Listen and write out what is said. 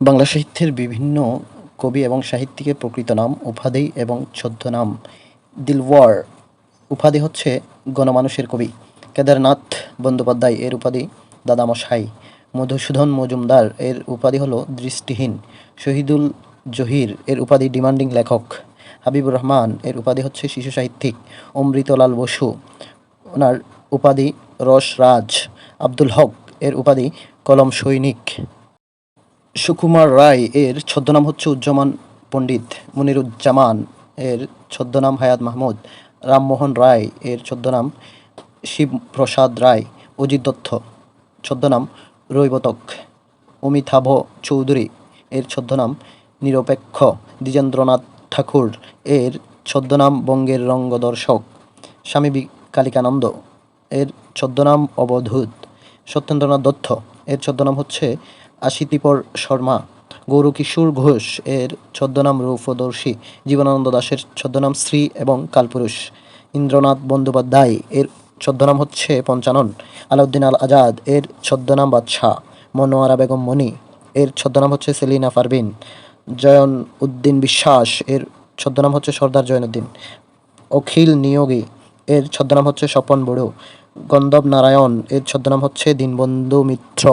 বাংলা সাহিত্যের বিভিন্ন কবি এবং সাহিত্যিকের প্রকৃত নাম, উপাধি এবং ছদ্মনাম দিলওয়ার। উপাধি হচ্ছে গণমানুষের কবি কেদারনাথ বন্দ্যোপাধ্যায় এর উপাধি দাদামশাই। মধুসূদন মজুমদার এর উপাধি হলো দৃষ্টিহীন। শহীদুল জহির এর উপাধি ডিমান্ডিং লেখক। হাবিবুর রহমান এর উপাধি হচ্ছে শিশু সাহিত্যিক। অমৃতলাল বসু ওনার উপাধি রসরাজ। আব্দুল হক এর উপাধি কলম সৈনিক। সুকুমার রায় এর ছদ্মনাম হচ্ছে উজ্জমান পণ্ডিত মুনিরুজ্জামান এর ছদ্মনাম হায়াত মাহমুদ। রামমোহন রায় এর ছদ্মনাম শিবপ্রসাদ রায়। অজিত দত্ত ছদ্মনাম রৈবতক। অমিতাভ চৌধুরী এর ছদ্মনাম নিরপেক্ষ। দ্বিজেন্দ্রনাথ ঠাকুর এর ছদ্মনাম বঙ্গের রঙ্গদর্শক স্বামী কালিকানন্দ এর ছদ্মনাম অবধূত। সত্যেন্দ্রনাথ দত্ত এর ছদ্মনাম হচ্ছে আশিতিপর শর্মা গৌরকিশোর ঘোষ এর ছদ্মনাম রূপদর্শী, জীবনানন্দ দাশের ছদ্মনাম শ্রী এবং কালপুরুষ, ইন্দ্রনাথ বন্দ্যোপাধ্যায় এর ছদ্মনাম হচ্ছে পঞ্চানন, আলাউদ্দিন আল আজাদ এর ছদ্মনাম বাদশাহ, মনোয়ারা বেগম মণি এর ছদ্মনাম হচ্ছে সেলিনা পারভিন জয়ন উদ্দিন বিশ্বাস এর ছদ্মনাম হচ্ছে সর্দার জয়নুদ্দিন অখিল নিয়োগী এর ছদ্মনাম হচ্ছে স্বপন বড়ো, গন্ধব নারায়ণ এর ছদ্মনাম হচ্ছে দীনবন্ধু মিত্র।